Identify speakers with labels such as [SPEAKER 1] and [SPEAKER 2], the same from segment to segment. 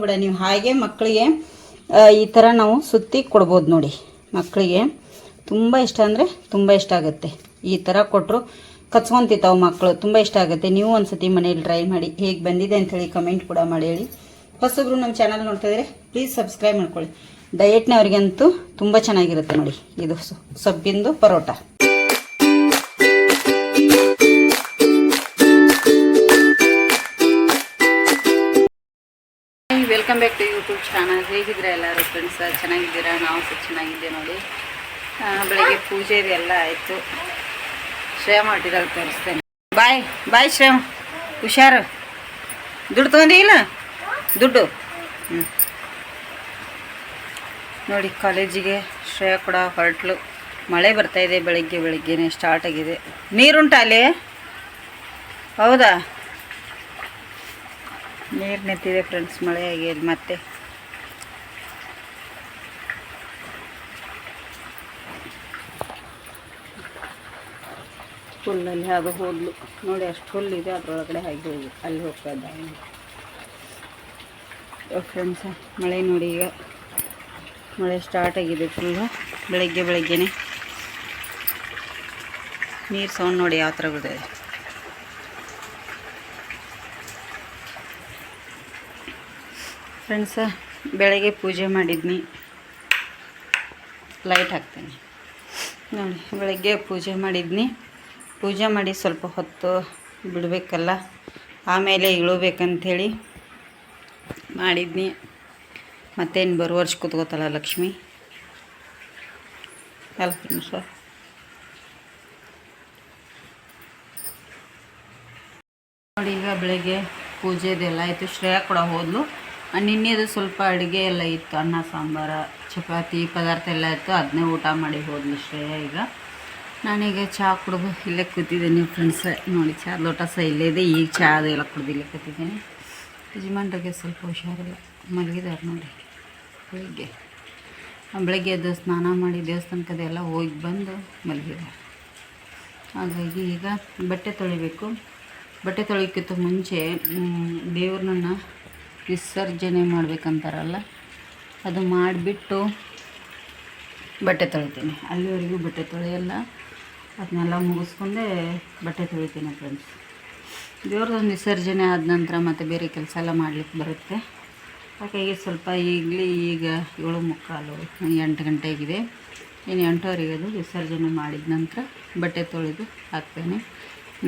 [SPEAKER 1] ಬಿಡ ನೀವು ಹಾಗೆ ಮಕ್ಕಳಿಗೆ ಈ ಥರ ನಾವು ಸುತ್ತಿ ಕೊಡ್ಬೋದು ನೋಡಿ. ಮಕ್ಕಳಿಗೆ ತುಂಬ ಇಷ್ಟ ಅಂದರೆ ತುಂಬ ಇಷ್ಟ ಆಗುತ್ತೆ. ಈ ಥರ ಕೊಟ್ಟರು ಕಚ್ಕೊಂತಿತ್ತಾವೆ ಮಕ್ಕಳು, ತುಂಬ ಇಷ್ಟ ಆಗುತ್ತೆ. ನೀವು ಒಂದ್ಸತಿ ಮನೇಲಿ ಟ್ರೈ ಮಾಡಿ, ಹೇಗೆ ಬಂದಿದೆ ಅಂಥೇಳಿ ಕಮೆಂಟ್ ಕೂಡ ಮಾಡಿ ಹೇಳಿ. ಹೊಸಬ್ರು ನಮ್ಮ ಚಾನಲ್ ನೋಡ್ತಾ ಇದ್ರೆ ಪ್ಲೀಸ್ ಸಬ್ಸ್ಕ್ರೈಬ್ ಮಾಡ್ಕೊಳ್ಳಿ. ಡಯಟ್ನವ್ರಿಗಂತೂ ತುಂಬ ಚೆನ್ನಾಗಿರುತ್ತೆ ನೋಡಿ, ಇದು ಸೊಬ್ಬಿಂದು parota. Welcome back to YouTube channel ಹೇಗಿದ್ದೀರಾ ಎಲ್ಲರೂ ಫ್ರೆಂಡ್ಸ್ ಚೆನ್ನಾಗಿದ್ದೀರಾ? ನಾವು ಸಹ ಚೆನ್ನಾಗಿದ್ದೆ ನೋಡಿ. ಬೆಳಗ್ಗೆ ಪೂಜೆ ಎಲ್ಲ ಆಯಿತು. ಶ್ರೇಯ ಮಾಡಿದಾಗ ತೋರಿಸ್ತೇನೆ. ಬಾಯ್ ಬಾಯ್ ಶ್ರೇಯ ಹುಷಾರು? ದುಡ್ಡು ತೊಗೊಂಡಿ ಇಲ್ಲ? ದುಡ್ಡು? ಹ್ಞೂ ನೋಡಿ, ಕಾಲೇಜಿಗೆ ಶ್ರೇಯ ಕೂಡ ಹೊರಟ್ಲು. ಮಳೆ ಬರ್ತಾ ಇದೆ ಬೆಳಗ್ಗೆ, ಬೆಳಗ್ಗೆನೇ ಸ್ಟಾರ್ಟ್ ಆಗಿದೆ. ನೀರುಂಟ ಅಲ್ಲಿ? ಹೌದಾ? ನೀರು ನಿಂತಿದೆ ಫ್ರೆಂಡ್ಸ್ ಮಳೆ ಆಗಿದೆ ಮತ್ತೆ. ಹುಲ್ಲಲ್ಲಿ ಅದು ಹೋದ್ಲು. ನೋಡಿ ಅಷ್ಟು ಹುಲ್ಲಿದೆ, ಅದರೊಳಗಡೆ ಹಾಗೆ ಹೋಗಿ ಅಲ್ಲಿ ಹೋಗ್ತಾ ಇದ್ದ ಫ್ರೆಂಡ್ಸ ಮಳೆ ನೋಡಿ ಈಗ. ಮಳೆ ಸ್ಟಾರ್ಟ್ ಆಗಿದೆ ಫುಲ್ಲು ಬೆಳಗ್ಗೆ ಬೆಳಗ್ಗೆನೆ. ನೀರು ಸೌಂಡ್ ನೋಡಿ ಯಾವ ಥರ ಬಿಡಿದೆ ಫ್ರೆಂಡ್ಸ ಬೆಳಗ್ಗೆ ಪೂಜೆ ಮಾಡಿದ್ನಿ. ಲೈಟ್ ಹಾಕ್ತೀನಿ. ನೋಡಿ, ಬೆಳಗ್ಗೆ ಪೂಜೆ ಮಾಡಿದ್ನಿ. ಪೂಜೆ ಮಾಡಿ ಸ್ವಲ್ಪ ಹೊತ್ತು ಬಿಡಬೇಕಲ್ಲ, ಆಮೇಲೆ ಇಳಬೇಕಂಥೇಳಿ ಮಾಡಿದ್ನಿ. ಮತ್ತೇನು ಬರುವ ವರ್ಷ ಕೂತ್ಕೋತಲ್ಲ ಲಕ್ಷ್ಮಿ? ಅಲ್ಲ ಫ್ರೆಂಡ್ಸ ನೋಡಿ, ಈಗ ಬೆಳಗ್ಗೆ ಪೂಜೆದೆಲ್ಲ ಆಯಿತು. ಶ್ರೇಯ ಕೂಡ ಹೋದ್ಲು. ನಿನ್ನೆದು ಸ್ವಲ್ಪ ಅಡುಗೆ ಎಲ್ಲ ಇತ್ತು. ಅನ್ನ, ಸಾಂಬಾರು, ಚಪಾತಿ ಪದಾರ್ಥ ಎಲ್ಲ ಇತ್ತು. ಅದನ್ನೇ ಊಟ ಮಾಡಿ ಹೋದ್ಲು ಶ್ರೇಯ ಈಗ. ನಾನೀಗ ಚಹಾ ಕುಡಿದು ಇಲ್ಲೇ ಕೂತಿದ್ದೀನಿ ಫ್ರೆಂಡ್ಸ್ ನೋಡಿ ಚಹಾ ಲೋಟ ಸಹ ಇಲ್ಲೇ ಇದೆ. ಈಗ ಚಹಾ ಅದೆಲ್ಲ ಕುಡ್ದು ಇಲ್ಲೇ ಕೂತಿದ್ದೀನಿ. ಯಜಮಾನ್ರಿಗೆ ಸ್ವಲ್ಪ ಹುಷಾರಿಲ್ಲ. ಮಲಗಿದ್ದಾರೆ ನೋಡಿ. ಬೆಳಿಗ್ಗೆ. ಬೆಳಗ್ಗೆ ಎದ್ದು ಸ್ನಾನ ಮಾಡಿ ದೇವಸ್ಥಾನಕ್ಕದೆಲ್ಲ ಹೋಗಿ ಬಂದು ಮಲಗಿದ್ದಾರೆ. ಹಾಗಾಗಿ ಈಗ ಬಟ್ಟೆ ತೊಳಿಬೇಕು. ಬಟ್ಟೆ ತೊಳಿಯೋಕ್ಕಿಂತ ಮುಂಚೆ ದೇವ್ರನ್ನ ವಿಸರ್ಜನೆ ಮಾಡಬೇಕಂತಾರಲ್ಲ, ಅದು ಮಾಡಿಬಿಟ್ಟು ಬಟ್ಟೆ ತೊಳಿತೀನಿ. ಅಲ್ಲಿವರೆಗೂ ಬಟ್ಟೆ ತೊಳೆಯಲ್ಲ, ಅದನ್ನೆಲ್ಲ ಮುಗಿಸ್ಕೊಂಡೇ ಬಟ್ಟೆ ತೊಳಿತೀನಿ ಫ್ರೆಂಡ್ಸ್ ದೇವ್ರದೊಂದು ವಿಸರ್ಜನೆ ಆದ ನಂತರ ಮತ್ತು ಬೇರೆ ಕೆಲಸ ಎಲ್ಲ ಮಾಡಲಿಕ್ಕೆ ಬರುತ್ತೆ. ಹಾಗಾಗಿ ಸ್ವಲ್ಪ ಈಗಲಿ ಈಗ ಏಳು ಮುಕ್ಕಾಲು, ಎಂಟು ಗಂಟೆಗಿದೆ ಇನ್ನು ಎಂಟುವರೆಗೆ ಅದು ವಿಸರ್ಜನೆ ಮಾಡಿದ ನಂತರ ಬಟ್ಟೆ ತೊಳೆದು ಹಾಕ್ತೇನೆ.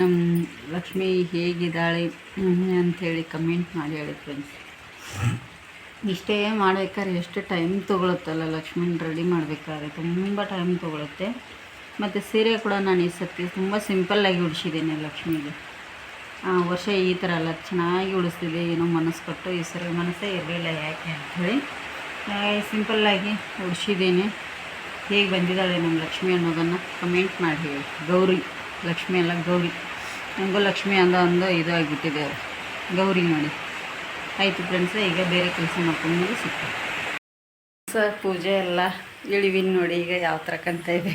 [SPEAKER 1] ನಮ್ಮ ಲಕ್ಷ್ಮಿ ಹೇಗಿದ್ದಾಳೆ ಅಂಥೇಳಿ ಕಮೆಂಟ್ ಮಾಡಿ ಹೇಳಿ ಫ್ರೆಂಡ್ಸ್ ಇಷ್ಟೇ ಮಾಡ್ಬೇಕಾದ್ರೆ ಎಷ್ಟು ಟೈಮ್ ತೊಗೊಳುತ್ತಲ್ಲ ಲಕ್ಷ್ಮಣ್ ರೆಡಿ ಮಾಡಬೇಕಾದ್ರೆ? ತುಂಬ ಟೈಮ್ ತೊಗೊಳುತ್ತೆ. ಮತ್ತು ಸೀರೆ ಕೂಡ ನಾನು ಈ ಸತಿ ತುಂಬ ಸಿಂಪಲ್ಲಾಗಿ ಉಡಿಸಿದ್ದೇನೆ ಲಕ್ಷ್ಮಿಗೆ. ವರ್ಷ ಈ ಥರ ಅಲ್ಲ, ಚೆನ್ನಾಗಿ ಉಡಿಸ್ತಿದ್ದೆ ಏನೋ ಮನಸ್ಸು ಕೊಟ್ಟು ಈ ಸರಿ ಮನಸ್ಸೇ ಇರಲಿಲ್ಲ ಯಾಕೆ ಅಂಥೇಳಿ ಸಿಂಪಲ್ಲಾಗಿ ಉಡಿಸಿದ್ದೇನೆ. ಹೇಗೆ ಬಂದಿದ್ದಾಳೆ ನಮ್ಮ ಲಕ್ಷ್ಮಿ ಅನ್ನೋದನ್ನು ಕಮೆಂಟ್ ಮಾಡಿ. ಗೌರಿ, ಲಕ್ಷ್ಮಿ ಅಲ್ಲ ಗೌರಿ. ನನಗೂ ಲಕ್ಷ್ಮಿ ಅಂದ ಒಂದು ಇದಾಗಿಬಿಟ್ಟಿದೆ. ಗೌರಿ ನೋಡಿ. ಆಯಿತು ಫ್ರೆಂಡ್ಸ ಈಗ ಬೇರೆ ಕೆಲಸ ಮಾಡ್ಕೊಂಡು ಸಿಗ್ತದೆ ಸರ್ ಪೂಜೆ ಎಲ್ಲ ಇಳಿವಿನ ನೋಡಿ ಈಗ ಯಾವ ಥರ ಕಾಣ್ತಾ ಇದೆ.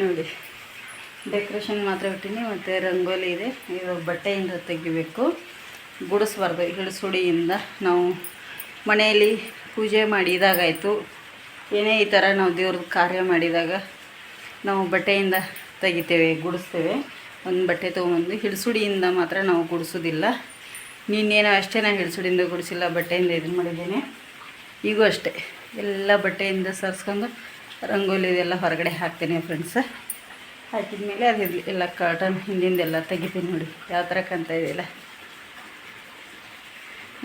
[SPEAKER 1] ನೋಡಿ ಡೆಕೋರೇಷನ್ ಮಾತ್ರ ಇಟ್ಟಿನಿ, ಮತ್ತು ರಂಗೋಲಿ ಇದೆ. ಇದು ಬಟ್ಟೆಯಿಂದ ತೆಗಿಬೇಕು. ಗುಡಿಸ್ಬಾರ್ದು ಹಿಡಿಸುಡಿಯಿಂದ ನಾವು ಮನೆಯಲ್ಲಿ ಪೂಜೆ ಮಾಡಿದಾಗಾಯಿತು. ಏನೇ ಈ ಥರ ನಾವು ದೇವ್ರದ್ದು ಕಾರ್ಯ ಮಾಡಿದಾಗ ನಾವು ಬಟ್ಟೆಯಿಂದ ತೆಗಿತೇವೆ, ಗುಡಿಸ್ತೇವೆ. ಒಂದು ಬಟ್ಟೆ ತೊಗೊಂಬಂದು ಹಿಡಿಸುಡಿಯಿಂದ ಮಾತ್ರ ನಾವು ಗುಡಿಸೋದಿಲ್ಲ. ನೀನೇನೋ ಅಷ್ಟೇ ನಾನು ಹಿಡಿಸುಡಿಯಿಂದ ಗುಡಿಸಿಲ್ಲ, ಬಟ್ಟೆಯಿಂದ ಇದನ್ನು ಮಾಡಿದ್ದೇನೆ. ಈಗೂ ಅಷ್ಟೇ. ಎಲ್ಲ ಬಟ್ಟೆಯಿಂದ ಸರಿಸ್ಕೊಂಡು ರಂಗೋಲಿ ಇದೆಲ್ಲ ಹೊರಗಡೆ ಹಾಕ್ತೇನೆ ಫ್ರೆಂಡ್ಸ ಹಾಕಿದ್ಮೇಲೆ ಅದು ಇರಲಿ, ಎಲ್ಲ ಕಾಟನ್ ಹಿಂದಿಂದೆಲ್ಲ ತೆಗಿತೀನಿ ನೋಡಿ, ಯಾವ ಥರ ಕಾಣ್ತಾ ಇದೆಯಲ್ಲ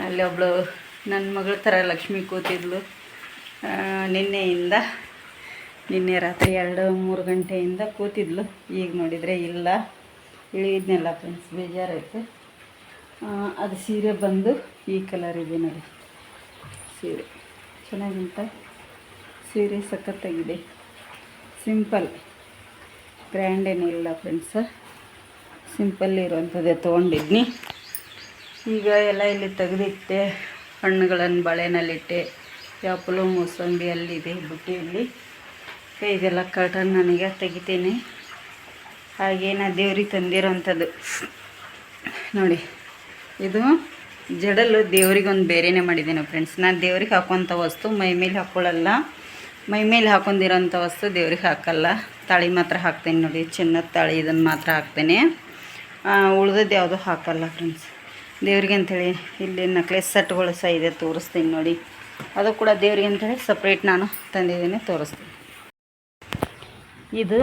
[SPEAKER 1] ಅಲ್ಲಿ ಒಬ್ಬಳು ನನ್ನ ಮಗಳ ಥರ ಲಕ್ಷ್ಮಿ ಕೂತಿದ್ಲು. ನಿನ್ನೆಯಿಂದ, ನಿನ್ನೆ ರಾತ್ರಿ ಎರಡು ಮೂರು ಗಂಟೆಯಿಂದ ಕೂತಿದ್ಲು. ಈಗ ನೋಡಿದರೆ ಇಲ್ಲ. ಇಳಿದ್ನೆಲ್ಲ ಫ್ರೆಂಡ್ಸ್ ಬೇಜಾರಾಯ್ತು. ಅದು ಸೀರೆ ಬಂದು ಈ ಕಲರ್ ಇದೆ ನೋಡಿ. ಸೀರೆ. ಚೆನ್ನಾಗಿಂತ ಸೀರೆ ಸಖತ್ತಾಗಿದೆ. ಸಿಂಪಲ್ ಗ್ರ್ಯಾಂಡ್ ಏನಿಲ್ಲ ಫ್ರೆಂಡ್ಸ ಸಿಂಪಲ್ ಇರುವಂಥದ್ದೇ ತೊಗೊಂಡಿದ್ನಿ. ಈಗ ಎಲ್ಲ ಇಲ್ಲಿ ತೆಗೆದಿಟ್ಟೆ. ಹಣ್ಣುಗಳನ್ನು ಬಳೆನಲ್ಲಿಟ್ಟೆ. ಯಾಪಲು ಮೂಸಂಬಿ ಅಲ್ಲಿದೆ ಬುಟ್ಟಿಯಲ್ಲಿ. ಇದೆಲ್ಲ ಕರ್ಟನ್ ನನಗೆ ತೆಗಿತೀನಿ. ಹಾಗೇನ ದೇವ್ರಿಗೆ ತಂದಿರೋಂಥದ್ದು ನೋಡಿ. ಇದು ಜಡಲು ದೇವ್ರಿಗೊಂದು ಬೇರೆನೇ ಮಾಡಿದ್ದೀನಿ ಫ್ರೆಂಡ್ಸ್ ನಾನು ದೇವ್ರಿಗೆ ಹಾಕೋಂಥ ವಸ್ತು ಮೈ ಮೇಲೆ ಹಾಕ್ಕೊಳ್ಳಲ್ಲ ಮೈ ಮೇಲೆ ಹಾಕೊಂಡಿರೋಂಥ ವಸ್ತು ದೇವ್ರಿಗೆ ಹಾಕಲ್ಲ. ತಾಳಿ ಮಾತ್ರ ಹಾಕ್ತೇನೆ ನೋಡಿ, ಚಿನ್ನದ ತಾಳಿ ಇದನ್ನು ಮಾತ್ರ ಹಾಕ್ತೇನೆ. ಉಳ್ದದ್ದು ಯಾವುದು ಹಾಕಲ್ಲ ಫ್ರೆಂಡ್ಸ್ ದೇವ್ರಿಗೆ ಅಂಥೇಳಿ ಇಲ್ಲಿ ನಕ್ಲೆಸ್ ಸೆಟ್ಗಳು ಸಹ ಇದೆ, ತೋರಿಸ್ತೀನಿ ನೋಡಿ. ಅದು ಕೂಡ ದೇವ್ರಿಗೆ ಅಂಥೇಳಿ ಸಪ್ರೇಟ್ ನಾನು ತಂದಿದ್ದೀನಿ, ತೋರಿಸ್ತೀನಿ. ಇದು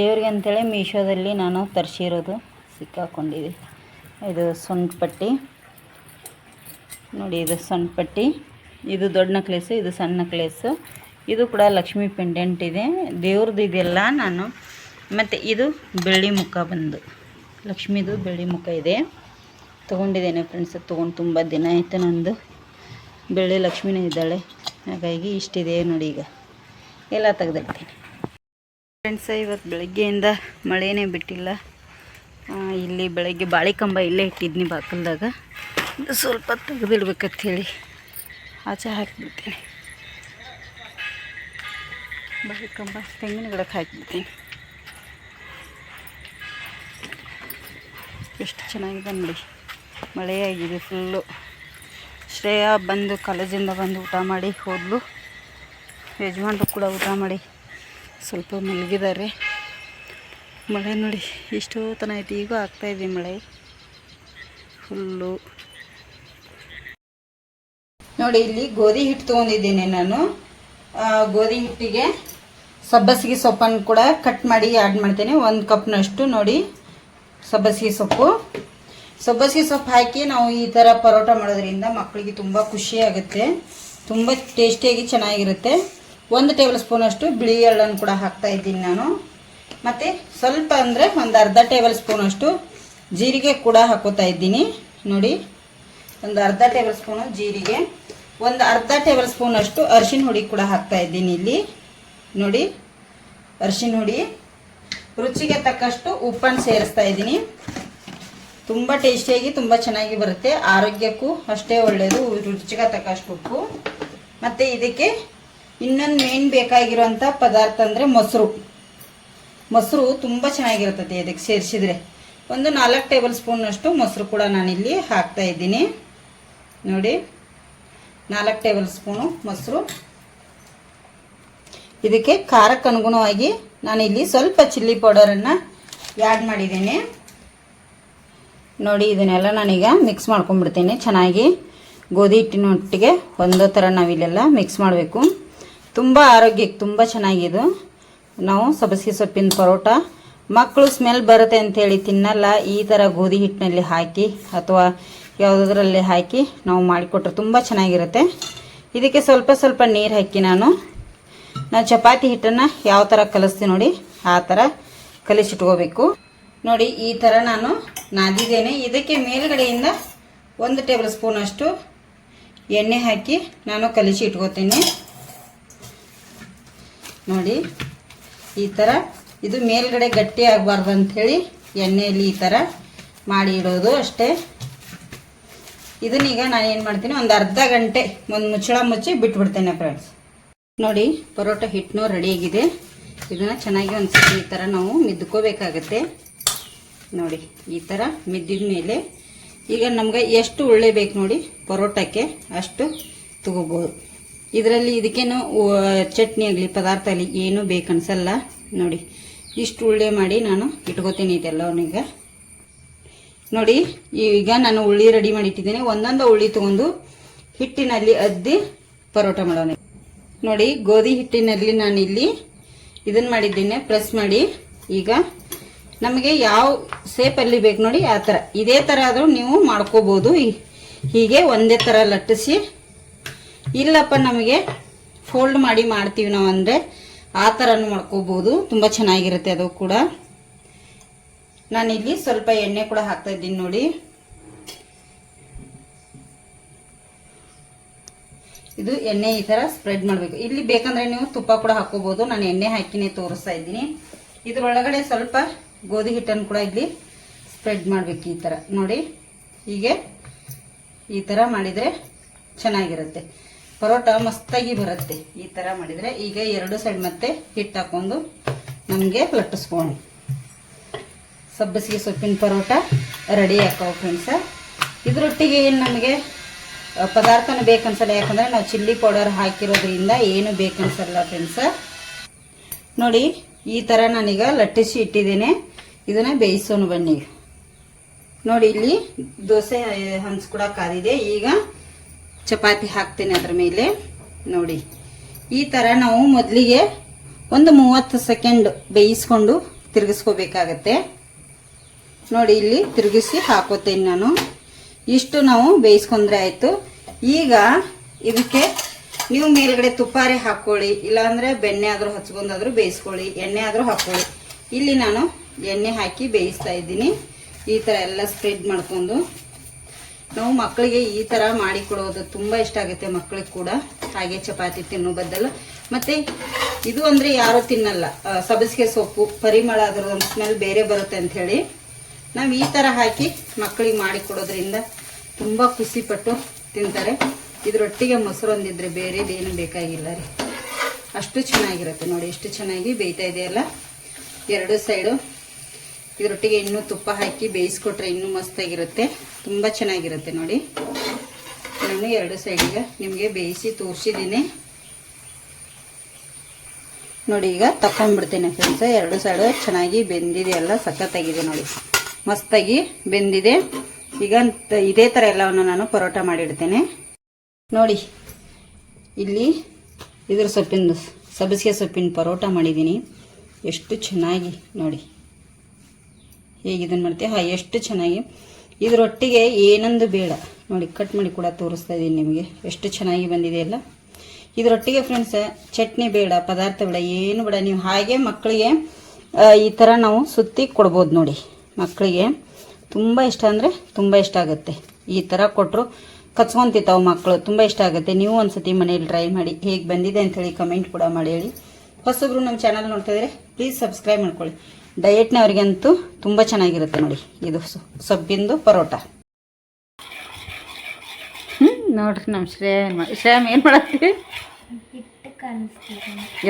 [SPEAKER 1] ದೇವ್ರಿಗೆ ಅಂಥೇಳಿ ಮೀಶೋದಲ್ಲಿ ನಾನು ತರಿಸಿರೋದು ಸಿಕ್ಕಾಕೊಂಡಿದೆ. ಇದು ಸೊಂಟ ಪಟ್ಟಿ. ನೋಡಿ, ಇದು ಸಣ್ಣ ಪಟ್ಟಿ. ಇದು ದೊಡ್ಡ ನಕ್ಲೇಸು ಇದು ಸಣ್ಣ ನಕ್ಲೇಸು ಇದು ಕೂಡ ಲಕ್ಷ್ಮಿ ಪೆಂಡೆಂಟ್ ಇದೆ. ದೇವ್ರದ್ದು ಇದೆಲ್ಲ ನಾನು ಮತ್ತು ಇದು ಬೆಳ್ಳಿ ಮುಖ ಬಂದು. ಲಕ್ಷ್ಮೀದು ಬೆಳ್ಳಿ ಮುಖ ಇದೆ. ತೊಗೊಂಡಿದ್ದೇನೆ ಫ್ರೆಂಡ್ಸ್ ತೊಗೊಂಡು ತುಂಬ ದಿನ ಆಯಿತು ನಂದು. ಬೆಳ್ಳಿ ಲಕ್ಷ್ಮೀನೇ ಇದ್ದಾಳೆ. ಹಾಗಾಗಿ ಇಷ್ಟಿದೆ ನೋಡಿ ಈಗ. ಎಲ್ಲ ತೆಗೆದಿಡ್ತೀನಿ. ಫ್ರೆಂಡ್ಸ್ ಇವತ್ತು ಬೆಳಗ್ಗೆಯಿಂದ ಮಳೆನೇ ಬಿಟ್ಟಿಲ್ಲ. ಇಲ್ಲಿ ಬೆಳಗ್ಗೆ ಬಾಳೆ ಕಂಬ ಇಲ್ಲೇ ಇಟ್ಟಿದ್ನಿ ಬಾಕಲ್ದಾಗ. ಸ್ವಲ್ಪ ತೆಗೆದಿಡ್ಬೇಕಂತ ಹೇಳಿ ಆಚೆ ಹಾಕಿಬಿಡ್ತೀನಿ. ಬಾಳೆ ಕಂಬ ತೆಂಗಿನ ಗಿಡಕ್ಕೆ ಹಾಕಿಬಿಡ್ತೀನಿ. ಎಷ್ಟು ಚೆನ್ನಾಗಿದೆ ನೋಡಿ. ಮಳೆಯಾಗಿದೆ ಫುಲ್ಲು. ಶ್ರೇಯಾ ಬಂದು ಕಾಲೇಜಿಂದ ಬಂದು ಊಟ ಮಾಡಿ ಹೋದಲು. ಯಜಮಾನ್ರು ಕೂಡ ಊಟ ಮಾಡಿ ಸ್ವಲ್ಪ ಮಲಗಿದ್ದಾರೆ. ಮಳೆ ನೋಡಿ, ಎಷ್ಟೋ ತನ ಐತಿ ಈಗ ಆಗ್ತಾಯಿದೆ ಮಳೆ. ಫುಲ್ಲು ನೋಡಿ, ಇಲ್ಲಿ ಗೋಧಿ ಹಿಟ್ಟು ತಗೊಂಡಿದ್ದೀನಿ ನಾನು. ಗೋಧಿ ಹಿಟ್ಟಿಗೆ ಸಬ್ಬಸಿಗೆ ಸೊಪ್ಪನ್ನು ಕೂಡ ಕಟ್ ಮಾಡಿ ಆ್ಯಡ್ ಮಾಡ್ತೇನೆ. ಒಂದು ಕಪ್ನಷ್ಟು ನೋಡಿ ಸಬ್ಬಸಿಗೆ ಸೊಪ್ಪು. ಸಬ್ಬಸಿಗೆ ಸೊಪ್ಪು ಹಾಕಿ ನಾವು ಈ ಥರ ಪರೋಟ ಮಾಡೋದ್ರಿಂದ ಮಕ್ಕಳಿಗೆ ತುಂಬ ಖುಷಿ ಆಗುತ್ತೆ. ತುಂಬ ಟೇಸ್ಟಿಯಾಗಿ ಚೆನ್ನಾಗಿರುತ್ತೆ. ಒಂದು ಟೇಬಲ್ ಸ್ಪೂನಷ್ಟು ಬಿಳಿ ಎಳ್ಳನ್ನು ಕೂಡ ಹಾಕ್ತಾ ಇದ್ದೀನಿ ನಾನು. ಮತ್ತು ಸ್ವಲ್ಪ ಅಂದರೆ ಒಂದು ಅರ್ಧ ಟೇಬಲ್ ಸ್ಪೂನಷ್ಟು ಜೀರಿಗೆ ಕೂಡ ಹಾಕೋತಾ ಇದ್ದೀನಿ. ನೋಡಿ, ಒಂದು ಅರ್ಧ ಟೇಬಲ್ ಸ್ಪೂನು ಜೀರಿಗೆ, ಒಂದು ಅರ್ಧ ಟೇಬಲ್ ಸ್ಪೂನಷ್ಟು ಅರಿಶಿನ ಹುಡಿ ಕೂಡ ಹಾಕ್ತಾ ಇದ್ದೀನಿ ಇಲ್ಲಿ. ನೋಡಿ, ಅರಿಶಿನ ಹುಡಿ, ರುಚಿಗೆ ತಕ್ಕಷ್ಟು ಉಪ್ಪನ್ನು ಸೇರಿಸ್ತಾ ಇದ್ದೀನಿ. ತುಂಬ ಟೇಸ್ಟಿಯಾಗಿ ತುಂಬ ಚೆನ್ನಾಗಿ ಬರುತ್ತೆ. ಆರೋಗ್ಯಕ್ಕೂ ಅಷ್ಟೇ ಒಳ್ಳೆಯದು ರುಚಿಗೆ ತಕ್ಕಷ್ಟು ಉಪ್ಪು. ಮತ್ತು ಇದಕ್ಕೆ ಇನ್ನೊಂದು ಮೇನ್ ಬೇಕಾಗಿರುವಂಥ ಪದಾರ್ಥ ಅಂದರೆ ಮೊಸರು. ಮೊಸರು ತುಂಬ ಚೆನ್ನಾಗಿರ್ತದೆ ಇದಕ್ಕೆ ಸೇರಿಸಿದ್ರೆ. ಒಂದು ನಾಲ್ಕು ಟೇಬಲ್ ಸ್ಪೂನಷ್ಟು ಮೊಸರು ಕೂಡ ನಾನಿಲ್ಲಿ ಹಾಕ್ತಾ ಇದ್ದೀನಿ. ನೋಡಿ, ನಾಲ್ಕು ಟೇಬಲ್ ಸ್ಪೂನು ಮೊಸರು. ಇದಕ್ಕೆ ಖಾರಕ್ಕೆ ಅನುಗುಣವಾಗಿ ನಾನಿಲ್ಲಿ ಸ್ವಲ್ಪ ಚಿಲ್ಲಿ ಪೌಡರನ್ನು ಆ್ಯಡ್ ಮಾಡಿದ್ದೀನಿ. ನೋಡಿ, ಇದನ್ನೆಲ್ಲ ನಾನೀಗ ಮಿಕ್ಸ್ ಮಾಡ್ಕೊಂಡ್ಬಿಡ್ತೀನಿ ಚೆನ್ನಾಗಿ. ಗೋಧಿ ಹಿಟ್ಟಿನೊಟ್ಟಿಗೆ ಒಂದೋ ಥರ ನಾವಿಲ್ಲೆಲ್ಲ ಮಿಕ್ಸ್ ಮಾಡಬೇಕು. ತುಂಬ ಆರೋಗ್ಯಕ್ಕೆ ತುಂಬ ಚೆನ್ನಾಗಿದು ನಾವು ಸಬ್ಬಸಿಗೆ ಸೊಪ್ಪಿನ ಪರೋಟ. ಮಕ್ಕಳು ಸ್ಮೆಲ್ ಬರುತ್ತೆ ಅಂಥೇಳಿ ತಿನ್ನಲ್ಲ. ಈ ಥರ ಗೋಧಿ ಹಿಟ್ಟಿನಲ್ಲಿ ಹಾಕಿ ಅಥವಾ ಯಾವುದರಲ್ಲಿ ಹಾಕಿ ನಾವು ಮಾಡಿಕೊಟ್ರೆ ತುಂಬ ಚೆನ್ನಾಗಿರುತ್ತೆ. ಇದಕ್ಕೆ ಸ್ವಲ್ಪ ಸ್ವಲ್ಪ ನೀರು ಹಾಕಿ ನಾನು. ನಾನು ಚಪಾತಿ ಹಿಟ್ಟನ್ನು ಯಾವ ಥರ ಕಲಿಸ್ತೀನಿ ನೋಡಿ, ಆ ಥರ ಕಲಿಸಿಟ್ಕೋಬೇಕು. ನೋಡಿ, ಈ ಥರ ನಾನು ನಾದಿದ್ದೇನೆ. ಇದಕ್ಕೆ ಮೇಲುಗಡೆಯಿಂದ ಒಂದು ಟೇಬಲ್ ಸ್ಪೂನಷ್ಟು ಎಣ್ಣೆ ಹಾಕಿ ನಾನು ಕಲಿಸಿ ಇಟ್ಕೋತೀನಿ. ನೋಡಿ ಈ ಥರ ಇದು ಮೇಲ್ಗಡೆ ಗಟ್ಟಿ ಆಗಬಾರ್ದು ಅಂಥೇಳಿ ಎಣ್ಣೆಯಲ್ಲಿ ಈ ಥರ ಮಾಡಿ ಇಡೋದು ಅಷ್ಟೇ. ಇದನ್ನೀಗ ನಾನು ಏನು ಮಾಡ್ತೀನಿ, ಒಂದು ಅರ್ಧ ಗಂಟೆ ಒಂದು ಮುಚ್ಚಳ ಮುಚ್ಚಿ ಬಿಟ್ಬಿಡ್ತೇನೆ ಫ್ರೆಂಡ್ಸ್ ನೋಡಿ, ಪರೋಟ ಹಿಟ್ಟನು ರೆಡಿಯಾಗಿದೆ ಇದನ್ನು ಚೆನ್ನಾಗಿ ಒಂದು ಈ ಥರ ನಾವು ಮಿದ್ಕೋಬೇಕಾಗತ್ತೆ. ನೋಡಿ, ಈ ಥರ ಮಿದ್ದಿದ ಮೇಲೆ ಈಗ ನಮ್ಗೆ ಎಷ್ಟು ಉಳ್ಳೆ ಬೇಕು ನೋಡಿ, ಪರೋಟಕ್ಕೆ ಅಷ್ಟು ತಗೋಬೋದು. ಇದರಲ್ಲಿ ಇದಕ್ಕೇನು ಚಟ್ನಿ ಆಗಲಿ, ಪದಾರ್ಥ ಆಗಲಿ ಏನೂ ಬೇಕನ್ಸಲ್ಲ. ನೋಡಿ, ಇಷ್ಟು ಉಳ್ಳೆ ಮಾಡಿ ನಾನು ಇಟ್ಕೋತೀನಿ ಇದೆಲ್ಲವನ್ನೀಗ ನೋಡಿ, ಈಗ ನಾನು ಉಳ್ಳಿ ರೆಡಿ ಮಾಡಿ ಇಟ್ಟಿದ್ದೀನಿ ಒಂದೊಂದು ಉಳ್ಳಿ ತಗೊಂಡು ಹಿಟ್ಟಿನಲ್ಲಿ ಅದ್ದಿ ಪರೋಟ ಮಾಡೋಣ. ನೋಡಿ, ಗೋಧಿ ಹಿಟ್ಟಿನಲ್ಲಿ ನಾನು ಇಲ್ಲಿ ಇದನ್ನು ಮಾಡಿದ್ದೇನೆ. ಪ್ರೆಸ್ ಮಾಡಿ, ಈಗ ನಮಗೆ ಯಾವ ಸೇಪಲ್ಲಿ ಬೇಕು ನೋಡಿ, ಆ ಥರ. ಇದೇ ಥರ ಆದರೂ ನೀವು ಮಾಡ್ಕೋಬೋದು. ಹೀಗೆ ಒಂದೇ ಥರ ಲಟ್ಟಿಸಿ ಇಲ್ಲಪ್ಪ, ನಮಗೆ ಫೋಲ್ಡ್ ಮಾಡಿ ಮಾಡ್ತೀವಿ ನಾವು ಅಂದರೆ ಆ ಥರನೂ ಮಾಡ್ಕೋಬೋದು. ತುಂಬ ಚೆನ್ನಾಗಿರುತ್ತೆ ಅದು ಕೂಡ. ನಾನಿಲ್ಲಿ ಸ್ವಲ್ಪ ಎಣ್ಣೆ ಕೂಡ ಹಾಕ್ತಾ ಇದ್ದೀನಿ ನೋಡಿ. ಇದು ಎಣ್ಣೆ ಈ ಥರ ಸ್ಪ್ರೆಡ್ ಮಾಡಬೇಕು. ಇಲ್ಲಿ ಬೇಕಂದ್ರೆ ನೀವು ತುಪ್ಪ ಕೂಡ ಹಾಕೋಬಹುದು ನಾನು ಎಣ್ಣೆ ಹಾಕಿನೇ ತೋರಿಸ್ತಾ ಇದ್ದೀನಿ. ಇದರೊಳಗಡೆ ಸ್ವಲ್ಪ ಗೋಧಿ ಹಿಟ್ಟನ್ನು ಕೂಡ ಇಲ್ಲಿ ಸ್ಪ್ರೆಡ್ ಮಾಡಬೇಕು ಈ ಥರ ನೋಡಿ, ಹೀಗೆ ಈ ಥರ ಮಾಡಿದರೆ ಚೆನ್ನಾಗಿರುತ್ತೆ. ಪರೋಟ ಮಸ್ತಾಗಿ ಬರುತ್ತೆ. ಈ ಥರ ಮಾಡಿದರೆ ಈಗ ಎರಡು ಸೈಡ್ ಮತ್ತೆ ಹಿಟ್ಟು ಹಾಕೊಂಡು ನಮಗೆ ಲಟ್ಟಿಸ್ಕೊಂಡು ಸಬ್ಬಸಿಗೆ ಸೊಪ್ಪಿನ ಪರೋಟ ರೆಡಿ ಹಾಕೋ ಫ್ರೆಂಡ್ಸ ಇದರೊಟ್ಟಿಗೆ ಏನು ನಮಗೆ ಪದಾರ್ಥನೂ ಬೇಕನ್ಸಲ್ಲ, ಯಾಕಂದರೆ ನಾವು ಚಿಲ್ಲಿ ಪೌಡರ್ ಹಾಕಿರೋದ್ರಿಂದ ಏನು ಬೇಕನ್ಸಲ್ಲ ಫ್ರೆಂಡ್ಸ ನೋಡಿ, ಈ ಥರ ನಾನೀಗ ಲಟ್ಟಿಸಿ ಇಟ್ಟಿದ್ದೇನೆ. ಇದನ್ನು ಬೇಯಿಸೋಣ ಬನ್ನಿ. ನೋಡಿ, ಇಲ್ಲಿ ದೋಸೆ, ಹಂಚ್ ಕೂಡ ಕಾದಿದೆ. ಈಗ ಚಪಾತಿ ಹಾಕ್ತೇನೆ ಅದ್ರ ಮೇಲೆ. ನೋಡಿ, ಈ ಥರ ನಾವು ಮೊದಲಿಗೆ ಒಂದು ಮೂವತ್ತು ಸೆಕೆಂಡ್ ಬೇಯಿಸ್ಕೊಂಡು ತಿರುಗಿಸ್ಕೋಬೇಕಾಗತ್ತೆ. ನೋಡಿ, ಇಲ್ಲಿ ತಿರುಗಿಸಿ ಹಾಕೋತೇನೆ ನಾನು. ಇಷ್ಟು ನಾವು ಬೇಯಿಸ್ಕೊಂಡ್ರೆ ಆಯಿತು. ಈಗ ಇದಕ್ಕೆ ನೀವು ಮೇಲ್ಗಡೆ ತುಪ್ಪಾರೆ ಹಾಕ್ಕೊಳ್ಳಿ, ಇಲ್ಲಾಂದರೆ ಬೆಣ್ಣೆ ಆದರೂ ಹಚ್ಕೊಂಡಾದರೂ ಬೇಯಿಸ್ಕೊಳ್ಳಿ, ಎಣ್ಣೆ ಆದರೂ ಹಾಕ್ಕೊಳ್ಳಿ. ಇಲ್ಲಿ ನಾನು ಎಣ್ಣೆ ಹಾಕಿ ಬೇಯಿಸ್ತಾ ಇದ್ದೀನಿ. ಈ ಥರ ಎಲ್ಲ ಸ್ಪ್ರೆಡ್ ಮಾಡ್ಕೊಂಡು. ನಾವು ಮಕ್ಕಳಿಗೆ ಈ ಥರ ಮಾಡಿಕೊಡೋದು ತುಂಬ ಇಷ್ಟ ಆಗುತ್ತೆ ಮಕ್ಕಳಿಗೆ ಕೂಡ. ಹಾಗೆ ಚಪಾತಿ ತಿನ್ನೋ ಬದಲು. ಮತ್ತು ಇದು ಅಂದರೆ ಯಾರೂ ತಿನ್ನಲ್ಲ. ಸಬಸಿಗೆ ಸೊಪ್ಪು, ಪರಿಮಳ ಅದರದೊಂದು ಸ್ಮೆಲ್ ಬೇರೆ ಬರುತ್ತೆ ಅಂತ ಹೇಳಿ ನಾವು ಈ ಥರ ಹಾಕಿ ಮಕ್ಕಳಿಗೆ ಮಾಡಿಕೊಡೋದ್ರಿಂದ ತುಂಬ ಖುಷಿಪಟ್ಟು ತಿಂತಾರೆ. ಇದರೊಟ್ಟಿಗೆ ಮೊಸರು ಒಂದಿದ್ರೆ ಬೇರೆದೇನು ಬೇಕಾಗಿಲ್ಲ ರೀ. ಅಷ್ಟು ಚೆನ್ನಾಗಿರುತ್ತೆ ನೋಡಿ, ಎಷ್ಟು ಚೆನ್ನಾಗಿ ಬೇಯ್ತಾ ಇದೆಯಲ್ಲ. ಎರಡು ಸೈಡು ಇದರೊಟ್ಟಿಗೆ ಇನ್ನೂ ತುಪ್ಪ ಹಾಕಿ ಬೇಯಿಸ್ಕೊಟ್ರೆ ಇನ್ನೂ ಮಸ್ತಾಗಿರುತ್ತೆ. ತುಂಬ ಚೆನ್ನಾಗಿರುತ್ತೆ ನೋಡಿ. ನಾನು ಎರಡು ಸೈಡಿಗೆ ನಿಮಗೆ ಬೇಯಿಸಿ ತೋರಿಸಿದ್ದೀನಿ. ನೋಡಿ ಈಗ ತಕೊಂಡ್ಬಿಡ್ತೇನೆ ಫ್ರೆಂಡ್ಸ್ ಎರಡು ಸೈಡು ಚೆನ್ನಾಗಿ ಬೆಂದಿದೆ ಎಲ್ಲ, ಸಖತ್ತಾಗಿದೆ ನೋಡಿ. ಮಸ್ತಾಗಿ ಬೆಂದಿದೆ. ಈಗ ಇದೇ ಥರ ಎಲ್ಲವನ್ನು ನಾನು ಪರೋಟ ಮಾಡಿಡ್ತೇನೆ. ನೋಡಿ, ಇಲ್ಲಿ ಇದ್ರ ಸೊಪ್ಪಿನ, ಸಬ್ಬಸಿಗೆ ಸೊಪ್ಪಿನ ಪರೋಟ ಮಾಡಿದ್ದೀನಿ. ಎಷ್ಟು ಚೆನ್ನಾಗಿ ನೋಡಿ. ಹೇಗೆ ಇದನ್ನು ಮಾಡ್ತೀವಿ ಹಾಂ, ಎಷ್ಟು ಚೆನ್ನಾಗಿ. ಇದರೊಟ್ಟಿಗೆ ಏನೊಂದು ಬೇಡ. ನೋಡಿ ಕಟ್ ಮಾಡಿ ಕೂಡ ತೋರಿಸ್ತಾ ಇದ್ದೀನಿ ನಿಮಗೆ. ಎಷ್ಟು ಚೆನ್ನಾಗಿ ಬಂದಿದೆ ಎಲ್ಲ. ಇದರೊಟ್ಟಿಗೆ ಫ್ರೆಂಡ್ಸ್ ಚಟ್ನಿ ಬೇಡ, ಪದಾರ್ಥ ಬೇಡ, ಏನು ಬೇಡ. ನೀವು ಹಾಗೆ ಮಕ್ಕಳಿಗೆ ಈ ಥರ ನಾವು ಸುತ್ತಿ ಕೊಡ್ಬೋದು ನೋಡಿ. ಮಕ್ಕಳಿಗೆ ತುಂಬ ಇಷ್ಟ ಅಂದರೆ ತುಂಬ ಇಷ್ಟ ಆಗುತ್ತೆ. ಈ ಥರ ಕೊಟ್ಟರು ಕಚ್ಕೊಂತಿತ್ತಾವೆ ಮಕ್ಕಳು ತುಂಬ ಇಷ್ಟ ಆಗುತ್ತೆ. ನೀವು ಒಂದ್ಸತಿ ಮನೇಲಿ ಟ್ರೈ ಮಾಡಿ ಹೇಗೆ ಬಂದಿದೆ ಅಂಥೇಳಿ ಕಮೆಂಟ್ ಕೂಡ ಮಾಡಿ ಹೇಳಿ. ಹೊಸಬ್ರು ನಮ್ಮ ಚಾನಲ್ ನೋಡ್ತಾ ಇದ್ರೆ ಪ್ಲೀಸ್ ಸಬ್ಸ್ಕ್ರೈಬ್ ಮಾಡ್ಕೊಳ್ಳಿ. ಡಯಟ್ನವ್ರಿಗಂತೂ ತುಂಬ ಚೆನ್ನಾಗಿರುತ್ತೆ ನೋಡಿ. ಇದು ಸೊಬ್ಬಿಂದು ಪರೋಟ. ನೋಡ್ರಿ ನಮ್ಮ ಶ್ರೇಯಾ ಏನು ಮಾಡಿ ಶ್ರೇಯಮ್ ಏನು ಮಾಡತ್ತಿ?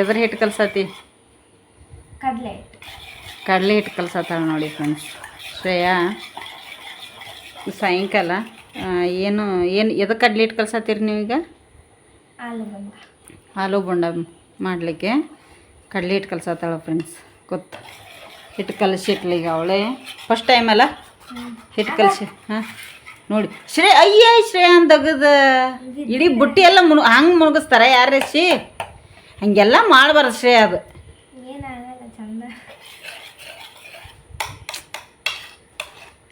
[SPEAKER 1] ಎದ್ರ ಹಿಟ್ಟು ಕಲ್ಸತಿ?
[SPEAKER 2] ಕಡಲೆ
[SPEAKER 1] ಕಡಲೆ ಹಿಟ್ಟು ಕಲ್ಸತ್ತಾಳ ನೋಡಿ ಫ್ರೆಂಡ್ಸ್. ಶ್ರೇಯಾ, ಸಾಯಂಕಾಲ ಏನು ಏನು ಎದಕ್ಕೆ ಕಡಲೆ ಹಿಟ್ಟು ಕಲ್ಸತ್ತೀರಿ ನೀವೀಗ? ಆಲೂ ಬೊಂಡ ಮಾಡಲಿಕ್ಕೆ ಕಡಲೆ ಹಿಟ್ಟು ಕಲ್ಸತ್ತಾಳ ಫ್ರೆಂಡ್ಸ್. ಗೊತ್ತು. ಹಿಟ್ಟು ಕಲಸಿಟ್ಲ ಈಗ ಅವಳೇ. ಫಸ್ಟ್ ಟೈಮ್ ಅಲ್ಲ? ಹಿಟ್ಟು ಕಲಸಿ, ಹಾಂ. ನೋಡಿ, ಶ್ರೇ, ಅಯ್ಯ ಶ್ರೇಯ ಅಂತಗದ ಇಡೀ ಬುಟ್ಟಿ ಎಲ್ಲ ಮುನು, ಹಂಗೆ ಮುಳುಗಿಸ್ತಾರ ಯಾರೇ ಶಿ ಹಂಗೆಲ್ಲ ಮಾಡಬಾರ್ದು ಶ್ರೇಯ ಅದು.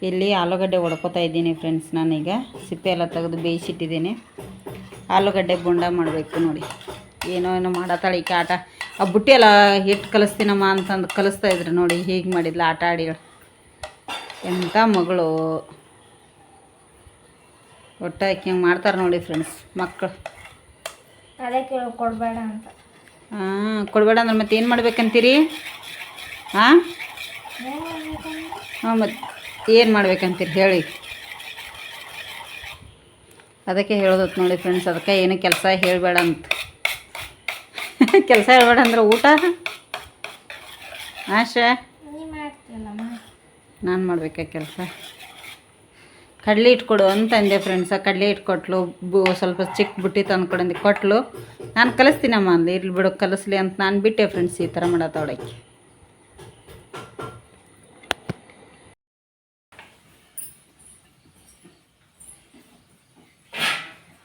[SPEAKER 1] ಇಲ್ಲಿ ಆಲೂಗಡ್ಡೆ ಒಡ್ಕೋತಾ ಇದ್ದೀನಿ ಫ್ರೆಂಡ್ಸ್ ನಾನೀಗ. ಸಿಪ್ಪೆ ಎಲ್ಲ ತೆಗೆದು ಬೇಯಿಸಿಟ್ಟಿದ್ದೀನಿ. ಆಲೂಗಡ್ಡೆ ಬೊಂಡ ಮಾಡಬೇಕು ನೋಡಿ. ಏನೋ ಏನೋ ಮಾಡತ್ತಾಳೆ ಈಕೆ ಆಟ ಆ ಬುಟ್ಟಿ ಎಲ್ಲ ಹಿಟ್ಟು ಕಲಿಸ್ತೀನಮ್ಮ ಅಂತಂದು ಕಲಿಸ್ತಾ ಇದ್ರು ನೋಡಿ ಹೀಗೆ ಮಾಡಿದ್ಲು ಆಟ ಆಡಿಗಳು. ಎಂಥ ಮಗಳು. ಒಟ್ಟು ಆಕೆ ಹಿಂಗೆ ಮಾಡ್ತಾರೆ ನೋಡಿ ಫ್ರೆಂಡ್ಸ್ ಮಕ್ಕಳು
[SPEAKER 2] ಅದಕ್ಕೆ ಕೇಳಿ ಕೊಡಬೇಡ ಅಂತ.
[SPEAKER 1] ಹಾಂ ಕೊಡಬೇಡ ಅಂದ್ರೆ ಮತ್ತೆ ಏನು ಮಾಡ್ಬೇಕಂತೀರಿ? ಹಾಂ ಹಾಂ ಮತ್ತು ಏನು ಮಾಡ್ಬೇಕಂತೀರಿ ಹೇಳಿ. ಅದಕ್ಕೆ ಹೇಳೋದತ್ತು ನೋಡಿ ಫ್ರೆಂಡ್ಸ್ ಅದಕ್ಕೆ ಏನು ಕೆಲಸ ಹೇಳಬೇಡ ಅಂತ. ಕೆಲಸ ಹೇಳ್ಬೇಡ ಅಂದ್ರೆ ಊಟ? ಆಶ? ನಾನು ಮಾಡ್ಬೇಕಾ ಕೆಲಸ? ಕಡಲೆ ಇಟ್ಕೊಡು ಅಂತ ಅಂದೆ ಫ್ರೆಂಡ್ಸ ಕಡಲೆ ಇಟ್ಕೊಟ್ಲು ಬು ಸ್ವಲ್ಪ ಚಿಕ್ಕ ಬುಟ್ಟಿ ತಂದು ಕೊಡಂದು. ಕೊಟ್ಲು. ನಾನು ಕಲಿಸ್ತೀನಮ್ಮ ಅಂದೆ. ಇರ್ಲಿ ಬಿಡು ಕಲಿಸ್ಲಿ ಅಂತ ನಾನು ಬಿಟ್ಟೆ ಫ್ರೆಂಡ್ಸ್ ಈ ಥರ ಮಾಡತ್ತವಳಕ್ಕೆ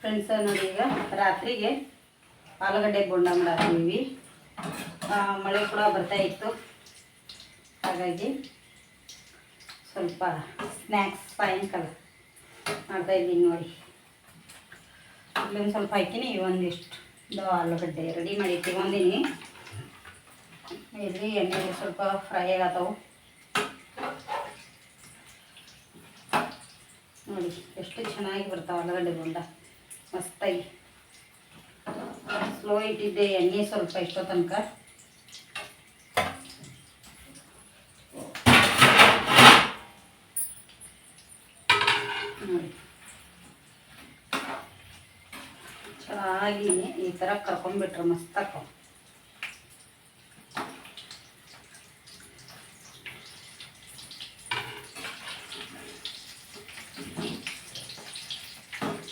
[SPEAKER 1] ಫ್ರೆಂಡ್ಸ್ ನೋಡಿ ಈಗ ರಾತ್ರಿಗೆ ಆಲೂಗಡ್ಡೆ ಬೋಂಡ ಮಾಡತ್ತೀವಿ ಮಳೆ ಕೂಡ ಬರ್ತಾ ಇತ್ತು. ಹಾಗಾಗಿ ಸ್ವಲ್ಪ ಸ್ನ್ಯಾಕ್ಸ್ ಸಾಯಂಕಾಲ ಮಾಡ್ತಾ ಇದ್ದೀನಿ ನೋಡಿ. ಇಲ್ಲೊಂದು ಸ್ವಲ್ಪ ಹಾಕಿನಿ, ಒಂದಿಷ್ಟು ಆಲೂಗಡ್ಡೆ ರೆಡಿ ಮಾಡಿ ಇಟ್ಕೊಂಡಿನಿ ಇಲ್ಲಿ ಎಣ್ಣೆ ಸ್ವಲ್ಪ ಫ್ರೈ ಆಗತ್ತವು. ನೋಡಿ, ಎಷ್ಟು ಚೆನ್ನಾಗಿ ಬರ್ತಾವೆ ಆಲೂಗಡ್ಡೆ ಬೋಂಡ ಮಸ್ತಾಗಿ. ಸ್ಲೋ ಇಟ್ಟಿದ್ದೆ ಎಣ್ಣೆ ಸ್ವಲ್ಪ ಇಷ್ಟೋ ತನಕ ಚೆನ್ನಾಗಿ ಈ ಥರ ಕರ್ಕೊಂಡ್ಬಿಟ್ರೆ ಮಸ್ತ್ ಆಕ್ಕವು.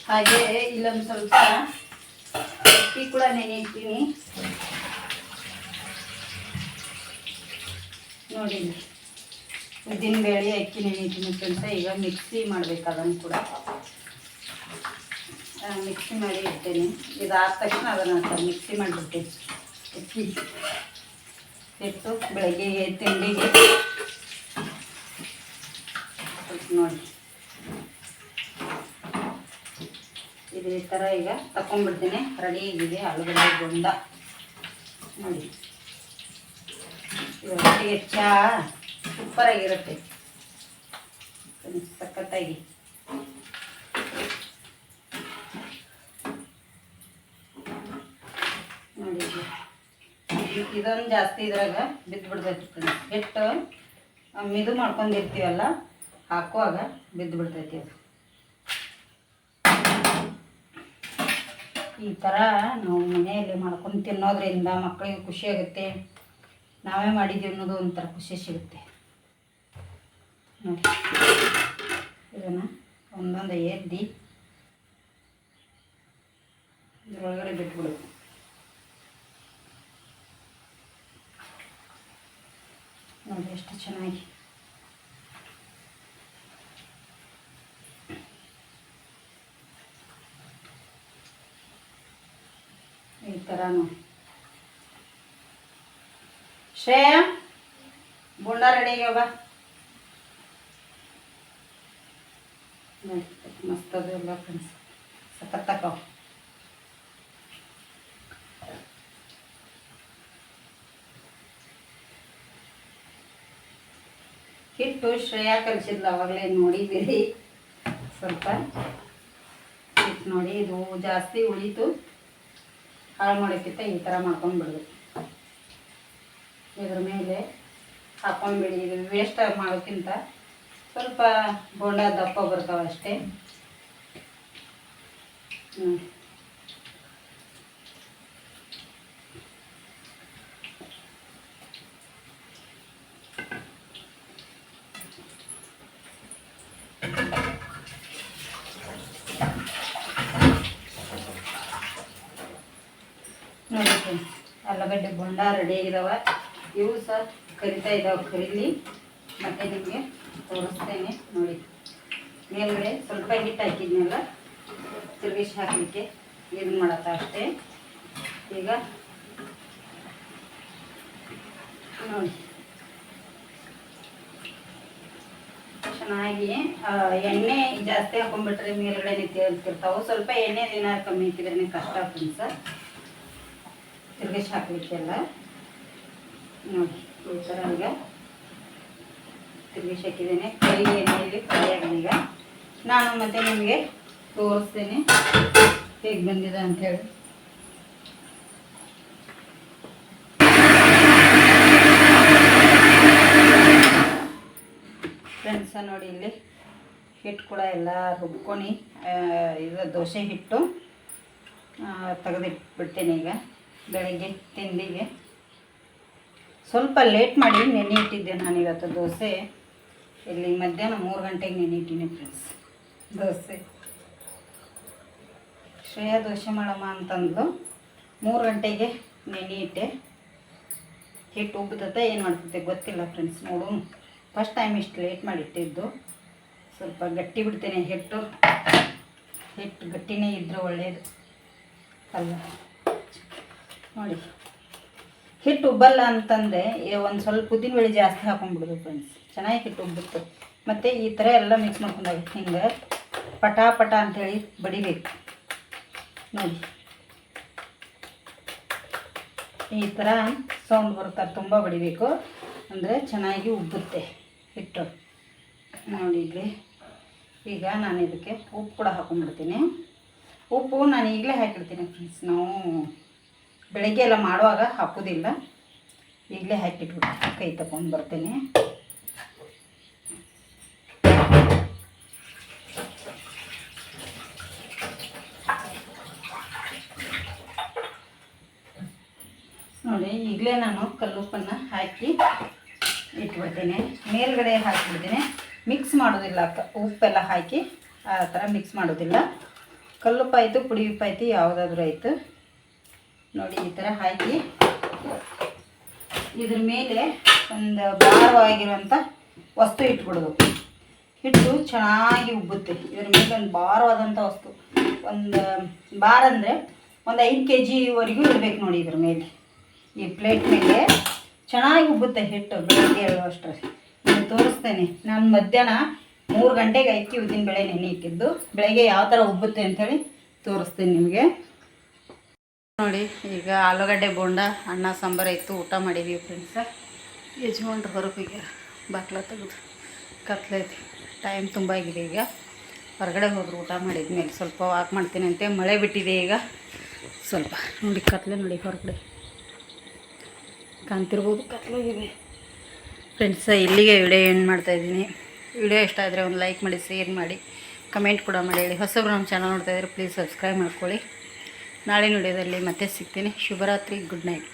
[SPEAKER 1] ಹಾಗೆ ಇಲ್ಲೊಂದು ಸ್ವಲ್ಪ ಅಕ್ಕಿ ಕೂಡ ನೆನೆಯಿರ್ತೀನಿ ನೋಡಿ. ಉದ್ದಿನ ಬೇಳೆ, ಅಕ್ಕಿ ನೆನೆಯಿದ್ದೀನಿ ಅಂತ ಈಗ ಮಿಕ್ಸಿ ಮಾಡ್ಬೇಕು ಅದನ್ನು ಕೂಡ. ಮಿಕ್ಸಿ ಮಾಡಿ ಇಡ್ತೇನೆ. ಇದಾದ ತಕ್ಷಣ ಅದನ್ನು ಮಿಕ್ಸಿ ಮಾಡಿಬಿಡ್ತೀನಿ. ಅಕ್ಕಿ ಇಟ್ಟು ಬೆಳಗ್ಗೆ ತಿಂಡಿಗೆ. ನೋಡಿ. ಇದೇ ಥರ ಈಗ ತಕೊಂಡ್ಬಿಡ್ತೀನಿ ರೆಡಿ ಆಗಿದೆ ಆಲೂಗಡ್ಡೆ ಬೊಂಡ ನೋಡಿ. ಇವತ್ತಿಗೆ ಚಹಾ ಸೂಪರಾಗಿರುತ್ತೆ. ಸಖತ್ತಾಗಿ. ನೋಡಿ ಇದು. ಇದೊಂದು ಜಾಸ್ತಿ ಇದ್ರಾಗ ಬಿದ್ದು ಬಿಡ್ತೈತಿ ಹಿಟ್ಟು ಮಿದು ಮಾಡ್ಕೊಂಡಿರ್ತೀವಲ್ಲ, ಹಾಕುವಾಗ ಬಿದ್ದು ಬಿಡ್ತೈತಿ ಅದು. ಈ ಥರ ನಾವು ಮನೆಯಲ್ಲಿ ಮಾಡ್ಕೊಂಡು ತಿನ್ನೋದ್ರಿಂದ ಮಕ್ಕಳಿಗೆ ಖುಷಿಯಾಗುತ್ತೆ ನಾವೇ ಮಾಡಿದ್ದೀವಿ ಅನ್ನೋದು ಒಂಥರ ಖುಷಿ ಸಿಗುತ್ತೆ. ನೋಡಿ, ಇದನ್ನು ಒಂದೊಂದು ಎದ್ದಿ ಇದ್ರೊಳಗಡೆ ಬಿಟ್ಬಿಡು ನೋಡಿ, ಎಷ್ಟು ಚೆನ್ನಾಗಿ. ಈ ಥರ ನೋಡಿ ಶ್ರೇಯ ಬುಂಡ ರೆಡಿ ಆಗ್ಯಾವ ನೋಡಿ ಮಸ್ತ್ ಅದು ಎಲ್ಲ ಫ್ರೆಂಡ್ಸ್ ಸಖತ್ತಾಕವ ಹಿಟ್ಟು ಶ್ರೇಯ ಕಲಿಸಿದ್ಲ ಅವಾಗಲೇ ನೋಡಿದ್ದೀರಿ ಸ್ವಲ್ಪ ಹಿಟ್ಟು ನೋಡಿ ಇದು ಜಾಸ್ತಿ ಉಳಿತು ಹಾಳು ಮಾಡೋಕ್ಕಿಂತ ಈ ಥರ ಮಾಡ್ಕೊಂಡ್ಬಿಡ್ದು ಇದ್ರ ಮೇಲೆ ಹಾಕೊಂಡ್ಬಿಡಿ. ಇದು ವೇಸ್ಟ್ ಮಾಡೋಕ್ಕಿಂತ ಸ್ವಲ್ಪ ಬೋಂಡ ದಪ್ಪ ಬರ್ತಾವೆ ಅಷ್ಟೇ ಹ್ಞೂ ನೋಡಿ friends, ಆಲೂಗಡ್ಡೆ ಬೊಂಡ ರೆಡಿ ಆಗಿದಾವ. ಇವು ಸಹ ಕರಿತಾ ಇದಾವೆ ಕರೀಲಿ. ಮತ್ತೆ ನಿಮಗೆ ತೋರಿಸ್ತೇನೆ ನೋಡಿ. ಮೇಲ್ಗಡೆ ಸ್ವಲ್ಪ ಹಿಟ್ಟು ಹಾಕಿದ್ನಲ್ಲ, ತಿರುಗಿಸಿ ಹಾಕಲಿಕ್ಕೆ ಇದು ಮಾಡತ್ತ ಅಷ್ಟೇ. ಈಗ ನೋಡಿ. ಚೆನ್ನಾಗಿ ಎಣ್ಣೆ ಜಾಸ್ತಿ ಹಾಕೊಂಡ್ಬಿಟ್ರೆ ಮೇಲ್ಗಡೆ ತೇಲ್ತಿರ್ತಾವೆ. ಸ್ವಲ್ಪ ಎಣ್ಣೆ ಏನಾದ್ರು ಕಮ್ಮಿ ಇಟ್ಟಿದ್ರೆ ಕಷ್ಟ ಫ್ರೆಂಡ್ಸ ತಿರುಗಿಸಿ ಹಾಕ್ಲಿಕ್ಕೆಲ್ಲ ನೋಡಿ ಈ ಥರ ಈಗ ತಿರುಗಿಸಿ ಹಾಕಿದ್ದೇನೆ. ಕೈ ಎಣ್ಣೆಯಲ್ಲಿ ಫ್ರೈ ಈಗ. ನಾನು ಮತ್ತೆ ನಿಮಗೆ ತೋರಿಸ್ತೇನೆ. ಹೇಗೆ ಬಂದಿದೆ ಅಂಥೇಳಿ ಫ್ರೆಂಡ್ಸ ನೋಡಿ ಇಲ್ಲಿ ಹಿಟ್ಟು ಕೂಡ ಎಲ್ಲ ರುಬ್ಕೊಂಡು ಇದು ದೋಸೆ ಹಿಟ್ಟು ತೆಗೆದಿಟ್ಬಿಡ್ತೇನೆ ಈಗ. ಬೆಳಗ್ಗೆ ತಿಂಡಿಗೆ. ಸ್ವಲ್ಪ ಲೇಟ್ ಮಾಡಿ ನೆನೆ ಇಟ್ಟಿದ್ದೆ ನಾನು ಇವತ್ತು ದೋಸೆ. ಇಲ್ಲಿ ಮಧ್ಯಾಹ್ನ ಮೂರು ಗಂಟೆಗೆ ನೆನೆ ಇಟ್ಟೀನಿ ಫ್ರೆಂಡ್ಸ್ ದೋಸೆ. ಶ್ರೇಯಾ ದೋಸೆ ಮಾಡಮ್ಮ ಅಂತಂದು ಮೂರು ಗಂಟೆಗೆ ನೆನೆ ಇಟ್ಟೆ. ಹಿಟ್ಟು ಉಬ್ಬುತ್ತೆ ಏನು ಮಾಡ್ತೈತೆ ಗೊತ್ತಿಲ್ಲ ಫ್ರೆಂಡ್ಸ್ ನೋಡು. ಫಸ್ಟ್ ಟೈಮ್ ಇಷ್ಟು ಲೇಟ್ ಮಾಡಿಟ್ಟಿದ್ದು ಸ್ವಲ್ಪ ಗಟ್ಟಿ ಬಿಡ್ತೇನೆ ಹಿಟ್ಟು. ಹಿಟ್ಟು ಗಟ್ಟಿನೇ ಇದ್ದರೆ ಒಳ್ಳೆಯದು ಅಲ್ಲ. ನೋಡಿ. ಹಿಟ್ಟು ಉಬ್ಬಲ್ಲ ಅಂತಂದರೆ ಒಂದು ಸ್ವಲ್ಪ ಉದ್ದಿನಬೇಳೆ ಜಾಸ್ತಿ ಹಾಕೊಂಡ್ಬಿಡೋದು ಫ್ರೆಂಡ್ಸ್ ಚೆನ್ನಾಗಿ ಹಿಟ್ಟು ಉಬ್ಬುತ್ತೆ ಮತ್ತು ಈ ಥರ ಎಲ್ಲ ಮಿಕ್ಸ್ ಮಾಡ್ಕೊಂಡಾಗ ಹಿಂಗೆ ಪಟ ಪಟ ಅಂಥೇಳಿ ಬಡಿಬೇಕು. ನೋಡಿ. ಈ ಥರ ಸೌಂಡ್ ಬರ್ತಾರೆ ತುಂಬ ಬಡಿಬೇಕು. ಅಂದರೆ ಚೆನ್ನಾಗಿ ಉಬ್ಬುತ್ತೆ ಹಿಟ್ಟು. ನೋಡಿ ಈಗ ನಾನು ಇದಕ್ಕೆ ಉಪ್ಪು ಕೂಡ ಹಾಕೊಂಡ್ಬಿಡ್ತೀನಿ. ಉಪ್ಪು ನಾನು ಈಗಲೇ ಹಾಕಿರ್ತೀನಿ ಫ್ರೆಂಡ್ಸ್ ನಾವು ಬೆಳಗ್ಗೆ ಎಲ್ಲ ಮಾಡುವಾಗ ಹಾಕೋದಿಲ್ಲ ಈಗಲೇ ಹಾಕಿಟ್ಬಿಟ್ಟು ಕೈ ತಗೊಂಡು ಬರ್ತೇನೆ. ನೋಡಿ, ಈಗಲೇ ನಾನು ಕಲ್ಲುಪ್ಪನ್ನು ಹಾಕಿ ಇಟ್ಬಿಡ್ತೀನಿ. ಮೇಲ್ಗಡೆ ಹಾಕಿಬಿಡ್ತೀನಿ. ಮಿಕ್ಸ್ ಮಾಡೋದಿಲ್ಲ ಉಪ್ಪೆಲ್ಲ ಹಾಕಿ ಆ ಥರ ಮಿಕ್ಸ್ ಮಾಡೋದಿಲ್ಲ ಕಲ್ಲುಪ್ಪ ಆಯಿತು ಪುಡಿ ಉಪ್ಪು ಆಯಿತು ಯಾವುದಾದ್ರೂ ಆಯಿತು. ನೋಡಿ, ಈ ಥರ ಹಾಕಿ. ಇದ್ರ ಮೇಲೆ ಒಂದು ಭಾರವಾಗಿರುವಂಥ ವಸ್ತು ಇಟ್ಬಿಡೋದು ಹಿಟ್ಟು ಚೆನ್ನಾಗಿ ಉಬ್ಬುತ್ತೆ. ಇದ್ರ ಮೇಲೆ ಒಂದು ಭಾರವಾದಂಥ ವಸ್ತು. ಒಂದು ಭಾರ ಅಂದರೆ ಒಂದು ಐದು ಕೆ ಜಿವರೆಗೂ ಇರಬೇಕು ನೋಡಿ ಇದ್ರ ಮೇಲೆ. ಈ ಪ್ಲೇಟ್ ಮೇಲೆ ಚೆನ್ನಾಗಿ ಉಬ್ಬುತ್ತೆ ಹಿಟ್ಟು ಬೆಳಗ್ಗೆ ಹೇಳುವಷ್ಟರಲ್ಲಿ ನಾನು ತೋರಿಸ್ತೇನೆ. ನಾನು ಮಧ್ಯಾಹ್ನ ಮೂರು ಗಂಟೆಗೆ ಐಕ್ಕಿ ಉದ್ದಿನ ಬೆಳೆ ನೆನೆ ಇಟ್ಟಿದ್ದು. ಬೆಳಗ್ಗೆ ಯಾವ ಥರ ಉಬ್ಬುತ್ತೆ ಅಂಥೇಳಿ ತೋರಿಸ್ತೇನೆ ನಿಮಗೆ. ನೋಡಿ, ಈಗ ಆಲೂಗಡ್ಡೆ ಬೋಂಡ, ಅನ್ನ, ಸಾಂಬಾರು ಇತ್ತು, ಊಟ ಮಾಡಿದ್ದೀವಿ ಫ್ರೆಂಡ್ಸ ಯಜಮಾನ್ರು ಹೊರಗೆ ಬಾಕ್ಲ ತೆಗೆದು ಕತ್ಲೈತಿ ಟೈಮ್ ತುಂಬ ಆಗಿದೆ ಈಗ. ಹೊರಗಡೆ ಹೋದ್ರು, ಊಟ ಮಾಡಿದ್ಮೇಲೆ ಸ್ವಲ್ಪ ವಾಕ್ ಮಾಡ್ತೀನಿ ಅಂತೆ. ಮಳೆ ಬಿಟ್ಟಿದೆ ಈಗ. ಸ್ವಲ್ಪ ನೋಡಿ, ಕತ್ಲೆ ನೋಡಿ ಹೊರಗಡೆ. ಕಾಣ್ತಿರ್ಬೋದು ಇದೆ. ಫ್ರೆಂಡ್ಸ ಇಲ್ಲಿಗೆ ವಿಡಿಯೋ ಏನು ಮಾಡ್ತಾಯಿದ್ದೀನಿ ವಿಡಿಯೋ ಇಷ್ಟ ಆದರೆ ಒಂದು ಲೈಕ್ ಮಾಡಿ ಶೇರ್ ಮಾಡಿ ಕಮೆಂಟ್ ಕೂಡ ಮಾಡಿ ಹೇಳಿ. ಹೊಸಬ್ರು ನಮ್ಮ ಚಾನಲ್ ನೋಡ್ತಾಯಿದ್ರೆ ಪ್ಲೀಸ್ ಸಬ್ಸ್ಕ್ರೈಬ್ ಮಾಡ್ಕೊಳ್ಳಿ. ನಾಳೆ ವಿಡಿಯೋದಲ್ಲಿ ಮತ್ತೆ ಸಿಗ್ತೀನಿ. ಶುಭರಾತ್ರಿ. Good night.